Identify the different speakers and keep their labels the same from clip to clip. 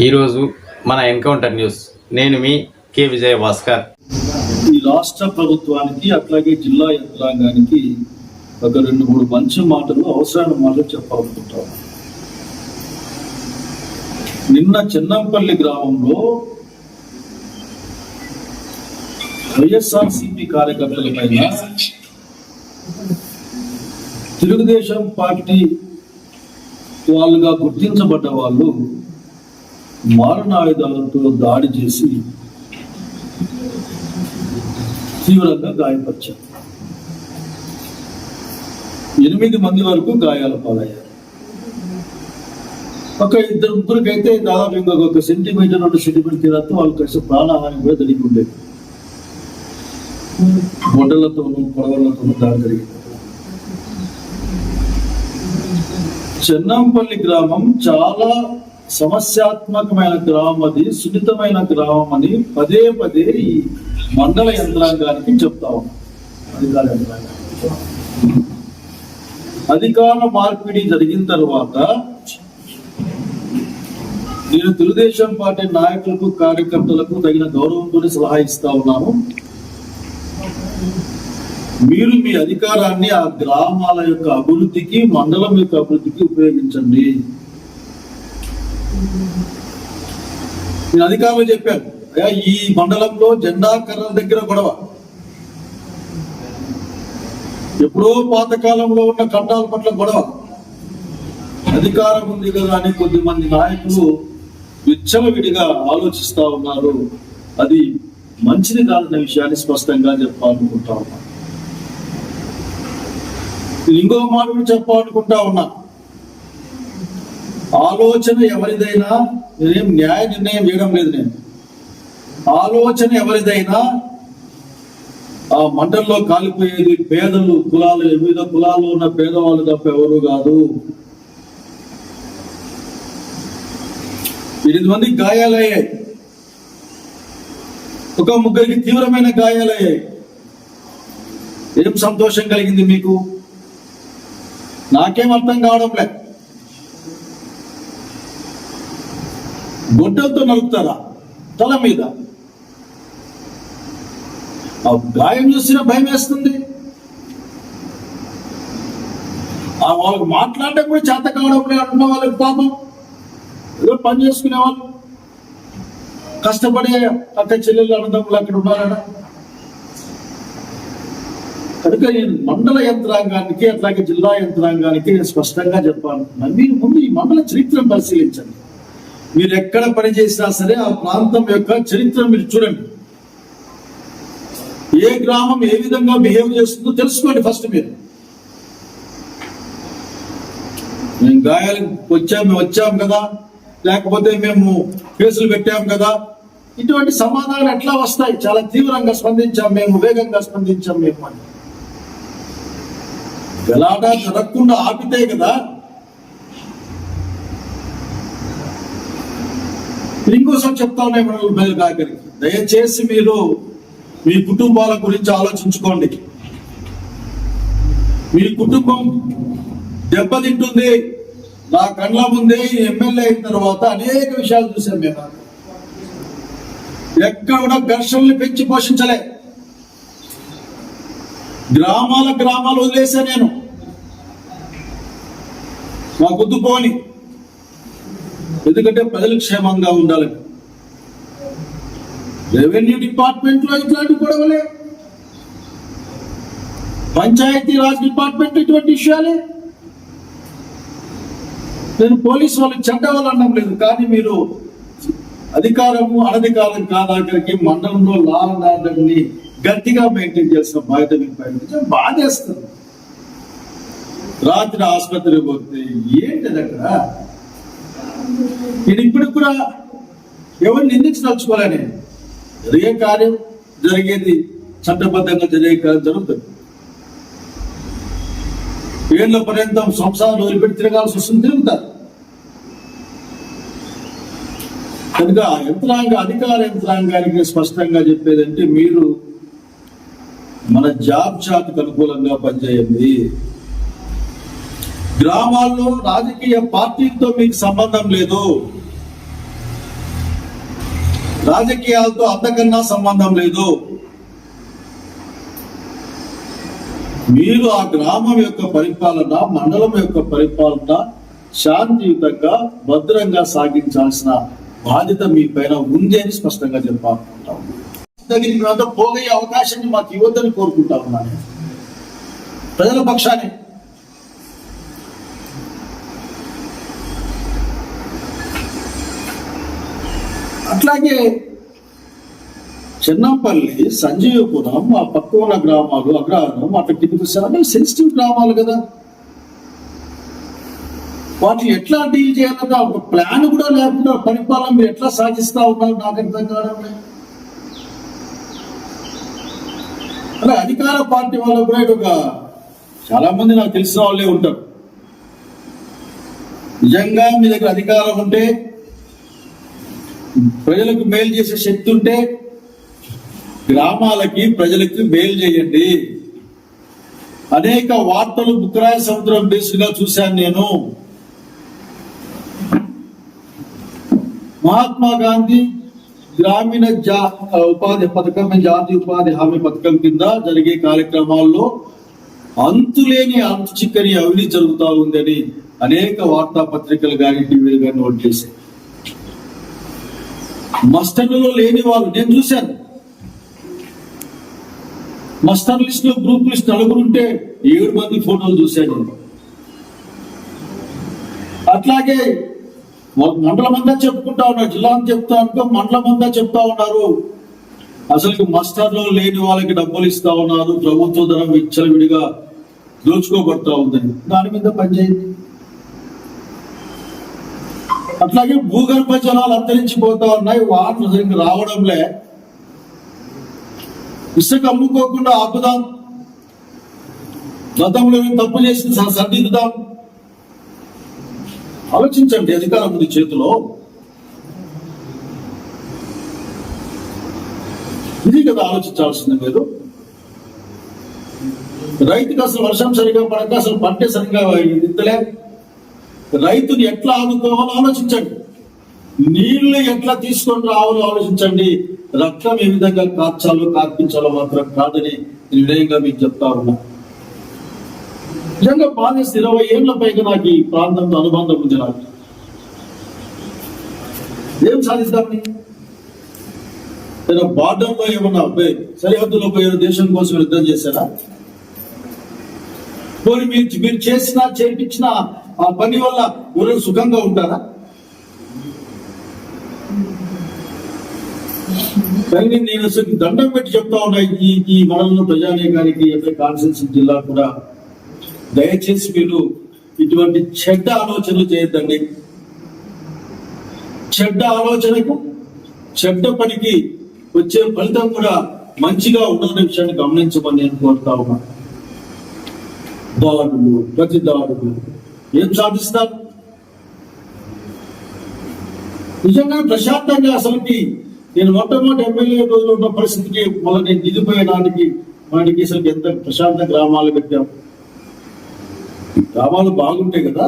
Speaker 1: ఈరోజు మన encounter news. నేను మీ కే విజయ భాస్కర్
Speaker 2: ఈ రాష్ట్ర ప్రభుత్వానికి అట్లాగే జిల్లా యంత్రాంగానికి ఒక రెండు మూడు మంచి మాటలు అవసరమైన మాటలు చెప్పాలనుకుంటాం నిన్న చెన్నంపల్లి గ్రామంలో వైఎస్ఆర్ సిపి కార్యకర్తల పైన తెలుగుదేశం పార్టీ వాళ్ళుగా గుర్తించబడ్డ వాళ్ళు మారణాయుధాలతో దాడి చేసి తీవ్రంగా గాయపరిచారు. ఎనిమిది మంది వరకు గాయాల పాలయ్యారు. ఒక ఇద్దరు ముగ్గురికైతే దాదాపు ఇంకొక సెంటీమీటర్ రెండు సెంటీమీటర్ తీరతో వాళ్ళకి కలిసి ప్రాణహాని కూడా జరిగి ఉండేది. గొడ్డలతోనూ పొడవలతోనూ దాడి జరిగింది. చెన్నంపల్లి గ్రామం చాలా సమస్యాత్మకమైన గ్రామం అది సున్నితమైన గ్రామం అని పదే పదే ఈ మండల యంత్రాంగానికి చెప్తా ఉన్నాం. అధికార యంత్రాంగానికి అధికార మార్పిడి జరిగిన తర్వాత నేను తెలుగుదేశం పార్టీ నాయకులకు కార్యకర్తలకు తగిన గౌరవంతో సలహా ఇస్తా ఉన్నాను. మీరు మీ అధికారాన్ని ఆ గ్రామాల యొక్క అభివృద్ధికి మండలం యొక్క అభివృద్ధికి ఉపయోగించండి. నేను అధికారులు చెప్పాను అయ్యా ఈ మండలంలో జెండా కర్రల దగ్గర గొడవ. ఎప్పుడో పాతకాలంలో ఉన్న కట్టాల పట్ల గొడవ. అధికారం ఉంది కదా అని కొద్దిమంది నాయకులు విచ్చలవిడిగా ఆలోచిస్తా ఉన్నారు. అది మంచిది కాదన్న విషయాన్ని స్పష్టంగా చెప్పాలనుకుంటా ఉన్నా. ఇంకో మాట చెప్పాలనుకుంటా ఉన్నా. ఆలోచన ఎవరిదైనా నేనేం న్యాయ నిర్ణయం చేయడం లేదు నేను. ఆలోచన ఎవరిదైనా ఆ మంటల్లో కాలిపోయేది పేదలు కులాలు వివిధ కులాల్లో ఉన్న పేదవాళ్ళు తప్ప ఎవరు కాదు. ఎనిమిది మందికి గాయాలయ్యాయి. ఒక ముగ్గురికి తీవ్రమైన గాయాలయ్యాయి. ఏం సంతోషం కలిగింది మీకు? నాకేం అర్థం కావడం లేదు గొడ్డలతో నలుపుతారా? తల మీద. ఆ గాయం చూసినా భయం వేస్తుంది. ఆ వాళ్ళకి మాట్లాడటం కూడా చేత కావడం లేదు అంటున్న వాళ్ళకి పాపం. ఏదో పని చేసుకునే వాళ్ళు. కష్టపడే అక్క చెల్లెళ్ళు అన్నదమ్ములు అక్కడ ఉన్నారట. కనుక ఈ మండల యంత్రాంగానికి అట్లాగే జిల్లా యంత్రాంగానికి నేను స్పష్టంగా చెప్పాను మీరు ముందు ఈ మండల చరిత్రను పరిశీలించండి. మీరు ఎక్కడ పని చేసినా సరే ఆ ప్రాంతం యొక్క చరిత్ర మీరు చూడండి. ఏ గ్రామం ఏ విధంగా బిహేవ్ చేస్తుందో తెలుసుకోండి ఫస్ట్ మీరు. మేము గాయాలకు వచ్చాము మేము వచ్చాం కదా. లేకపోతే మేము కేసులు పెట్టాం కదా. ఇటువంటి సమాధానాలు ఎట్లా వస్తాయి? చాలా తీవ్రంగా స్పందించాం మేము వేగంగా స్పందించాం మేము అని. గలాటా జరగకుండా ఆపితే కదా ఇంకోసం చెప్తా ఉన్నాయి మన గారికి దయచేసి మీరు మీ కుటుంబాల గురించి ఆలోచించుకోండి. మీ కుటుంబం దెబ్బతింటుంది నా కళ్ళ ముందే ఎమ్మెల్యే అయిన తర్వాత అనేక విషయాలు చూసాం మేము ఎక్కడ కూడా ఘర్షణలు పెంచి పోషించలే. గ్రామాల గ్రామాలు వదిలేసా నేను. మా గుద్దుకోని ఎందుకంటే ప్రజలు క్షేమంగా ఉండాలి. రెవెన్యూ డిపార్ట్మెంట్లో ఇట్లాంటి గొడవలే. పంచాయతీ రాజ్ డిపార్ట్మెంట్ ఇటువంటి విషయాలే. నేను పోలీసు వాళ్ళకి చెడ్డ వాళ్ళు అనడం లేదు కానీ మీరు అధికారము అనధికారం కాదాకరికి మండలంలో లా అండ్ గట్టిగా మెయింటైన్ చేసిన బాధ్యత మీకు పైన బాధేస్తుంది రాత్రి ఆసుపత్రికి పోతే ఏంటిది అక్కడ? నేను ఇప్పుడు కూడా ఎవరిని నిందించదలుచుకోలేని జరిగే కార్యం జరిగేది చట్టబద్ధంగా జరిగే కార్యం జరుగుతుంది. ఏళ్ళ పర్యంతం సంసారం వదిలిపెట్టి తిరగాల్సి వస్తుంది తిరుగుతారు. కనుక యంత్రాంగ అధికార యంత్రాంగానికి స్పష్టంగా చెప్పేదంటే మీరు మన జాబ్ చాటుకు అనుకూలంగా పనిచేయండి. గ్రామాల్లో రాజకీయ పార్టీలతో మీకు సంబంధం లేదు. రాజకీయాలతో అంతకన్నా సంబంధం లేదు. మీరు ఆ గ్రామం యొక్క పరిపాలన మండలం యొక్క పరిపాలన శాంతియుతంగా భద్రంగా సాగించాల్సిన బాధ్యత మీ పైన ఉంది అని స్పష్టంగా చెప్పాలనుకుంటాం. దగ్గరికి పోగయ్యే అవకాశాన్ని మాకు ఇవ్వద్దని కోరుకుంటా ఉన్నాను. ప్రజల పక్షాన్ని అట్లాగే చిన్నంపల్లి సంజీవపురం ఆ పక్క ఉన్న గ్రామాలు అగ్రహారం అట్లా కిందకి వస్తారంటే సెన్సిటివ్ గ్రామాలు కదా. వాటిని ఎట్లా డీల్ చేయాలన్నా ఒక ప్లాన్ కూడా లేకుండా పరిపాలన మీరు ఎట్లా సాగిస్తా ఉన్నారు నాకు అర్థం కావడం అలా అధికార పార్టీ వాళ్ళు కూడా ఇటు ఒక చాలా మంది నాకు తెలిసిన వాళ్ళే ఉంటారు. నిజంగా మీ దగ్గర అధికారం ఉంటే ప్రజలకు మేలు చేసే శక్తి ఉంటే గ్రామాలకి ప్రజలకి మేలు చేయండి. అనేక వార్తలు బుక్రాయ సముద్రం బేస్గా చూశాను నేను. మహాత్మా గాంధీ గ్రామీణ జా ఉపాధి పథకం జాతీయ ఉపాధి హామీ పథకం కింద జరిగే కార్యక్రమాల్లో అంతులేని అంతు చిక్కని అవినీతి జరుగుతూ ఉందని అనేక వార్తాపత్రికలు కానీ టీవీలు కానీ నోట్ చేశాయి. మస్టర్లలో లేని వాళ్ళు నేను చూశాను. మస్టర్ లిస్ట్లో గ్రూప్ లిస్ట్ నలుగురు ఉంటే ఏడు మంది ఫోటోలు చూశాను అట్లాగే మండలం అంతా చెప్పుకుంటా ఉన్నారు జిల్లా అని చెప్తా అనుకో మండలం అంతా చెప్తా ఉన్నారు. అసలు మస్టర్లో లేని వాళ్ళకి డబ్బులు ఇస్తా ఉన్నారు ప్రభుత్వ ధర విచ్చలవిడిగా దోచుకోబడతా ఉందని దాని మీద పనిచేయండి అట్లాగే భూగర్భ జలాలు అంతరించిపోతా ఉన్నాయి. వాటర్ సరిగ్గా రావడంలే. ఇసుక అమ్ముకోకుండా ఆపుదాం. గతంలో తప్పు చేసి సరిదిద్దుదాం. ఆలోచించండి అధికారం ఉంది చేతిలో. ఇది కదా ఆలోచించాల్సింది మీరు. రైతుకి అసలు వర్షం సరిగా పడక అసలు పంటే సరిగా ఇద్దలే రైతుని ఎట్లా ఆదుకోవాలో ఆలోచించండి. నీళ్ళు ఎట్లా తీసుకొని రావాలో ఆలోచించండి. రక్తం ఏ విధంగా కార్చాలో కార్పించాలో మాత్రం కాదని నేను వినయంగా మీకు చెప్తా ఉన్నా. నిజంగా బాధేస్తే ఇరవై ఏళ్ళ పైగా నాకు ఈ ప్రాంతంతో అనుబంధం ఉంది నాకు. ఏం సాధిస్తామని నేను బార్డర్లో ఏమన్నా సరిహద్దులో పోయిన దేశం కోసం యుద్ధం చేశారా? పోనీ మీరు మీరు చేసిన చేపించినా ఆ పని వల్ల ఎవరు సుఖంగా ఉంటారా? కానీ నేను అసలు దండం పెట్టి చెప్తా ఉన్నా ఈ ఈ మనలో ప్రజానీకానికి ఎట్లా కాన్సెన్స్ జిల్లా కూడా దయచేసి మీరు ఇటువంటి చెడ్డ ఆలోచనలు చేయొద్దండి. చెడ్డ ఆలోచనకు చెడ్డ పనికి వచ్చే ఫలితం కూడా మంచిగా ఉండదనే విషయాన్ని గమనించమని నేను కోరుతా ఉన్నా. దాడులు ప్రతి దాడులు ఏం సాధిస్తారు నిజంగా ప్రశాంతంగా అసలుకి నేను మొట్టమొదటి ఎమ్మెల్యే రోజులు ఉన్న పరిస్థితికి మళ్ళీ నేను దిగిపోయడానికి వాడికి అసలు ఎంత ప్రశాంత గ్రామాలు పెట్టాం. గ్రామాలు బాగుంటాయి కదా?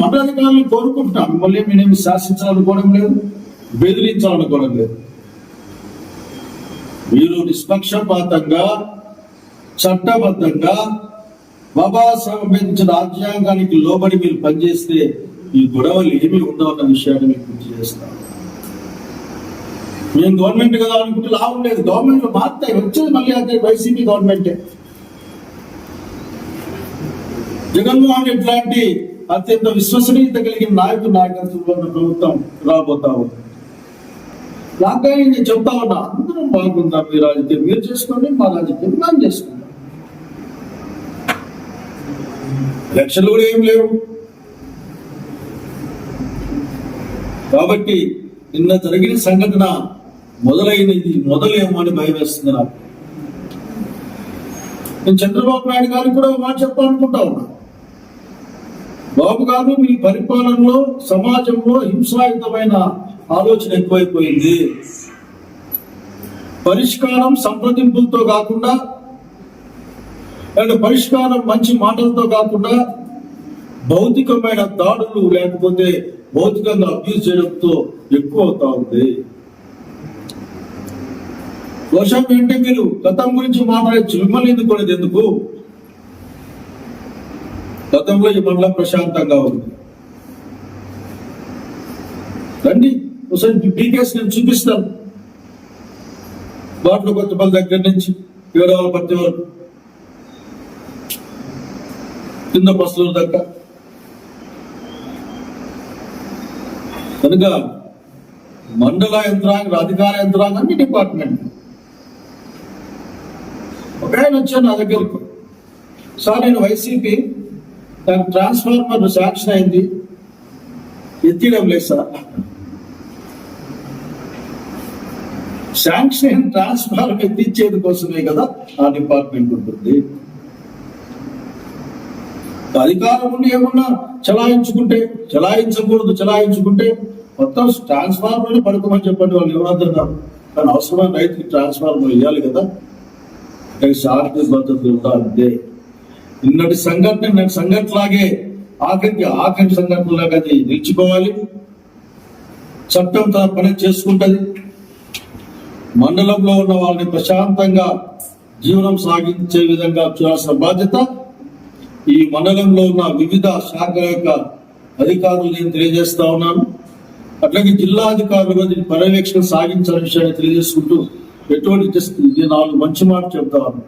Speaker 2: మండలాధికారులు కోరుకుంటున్నాం మిమ్మల్ని నేనేమి శాసించాలనుకోవడం లేదు బెదిరించాలనుకోవడం లేదు. మీరు నిష్పక్షపాతంగా చట్టబద్ధంగా బాబాసాహెబ్ అంబేద్కర్ రాజ్యాంగానికి లోబడి మీరు పనిచేస్తే ఈ గొడవలు ఏమి ఉండవన్న విషయాన్ని మీకు గుర్తు చేస్తాను మేము గవర్నమెంట్ కదా అనుకుంటే లా ఉండేది. గవర్నమెంట్ మారుతాయి వచ్చేది మళ్ళీ అదే వైసీపీ గవర్నమెంటే. జగన్మోహన్ రెడ్డి లాంటి అత్యంత విశ్వసనీయత కలిగిన నాయకుడు నాయకత్వంలో ఉన్న ప్రభుత్వం రాబోతా ఉంది. రాగానే నేను చెప్తా ఉన్నా అందరం బాగుందా మీ రాజకీయం. మీరు చేసుకోండి మా రాజకీయం. మేము చేసుకోండి ఎలక్షన్లు కూడా ఏం లేవు. కాబట్టి నిన్న జరిగిన సంఘటన మొదలైనది మొదలేమో అని భయం వేస్తుంది నాకు. నేను చంద్రబాబు నాయుడు గారికి కూడా మాట చెప్పాలనుకుంటా ఉన్నా. బాబు గారు మీ పరిపాలనలో సమాజంలో హింసాయుతమైన ఆలోచన ఎక్కువైపోయింది. పరిష్కారం సంప్రదింపులతో కాకుండా అండ్ పరిష్కారం మంచి మాటలతో కాకుండా భౌతికమైన దాడులు లేకపోతే భౌతికంగా అబ్యూజ్ చేయడంతో ఎక్కువ అవుతా ఉంది. వర్షం ఏంటంటే మీరు గతం గురించి మాట్లాడచ్చు మిమ్మల్ని ఎందుకు ఎందుకు? గతంలో ఈ మండలం ప్రశాంతంగా ఉంది. రండి ఒకసారి డీటెయిల్స్ నేను చూపిస్తాను. బాట్ల కొత్తపల్లి దగ్గర నుంచి ఏడవ పత్తి వరకు. కింద బస్సులు దగ్గర కనుక మండల యంత్రాంగ అధికార యంత్రాంగాన్ని డిపార్ట్మెంట్. ఒక ఆయన వచ్చాను నా దగ్గరకు సార్ నేను వైసీపీ నాకు ట్రాన్స్ఫార్మర్ శాంక్షన్ అయింది. ఎత్తిడం లేదు సార్. శాంక్షన్ ట్రాన్స్ఫార్మర్ ఎత్తిచ్చేది కోసమే కదా ఆ డిపార్ట్మెంట్ ఉంటుంది. అధికారం ఉండి ఏమన్నా చలాయించుకుంటే చలాయించకూడదు చలాయించుకుంటే మొత్తం ట్రాన్స్ఫార్మర్లు పడుకోమని చెప్పండి వాళ్ళు ఎవరంటున్నారు కానీ అవసరమైన రైతుకి ట్రాన్స్ఫార్మర్ ఇవ్వాలి కదా. షార్ట్ శాంతి భద్రత ఉండాలంటే నిన్నటి సంఘటన నిన్నటి సంఘటనలాగే ఆఖరికి ఆఖరి సంఘటనలాగా అది నిలిచిపోవాలి. చట్టం తన పని చేసుకుంటుంది. మండలంలో ఉన్న వాళ్ళని ప్రశాంతంగా జీవనం సాగించే విధంగా చూడాల్సిన బాధ్యత ఈ మండలంలో ఉన్న వివిధ శాఖల యొక్క అధికారులు నేను తెలియజేస్తా ఉన్నాను. అట్లాగే జిల్లా అధికారులు దీని పర్యవేక్షణ సాగించాలని విషయాన్ని తెలియజేసుకుంటూ ఎటువంటి నాలుగు మంచి మాట చెప్తా ఉన్నాను.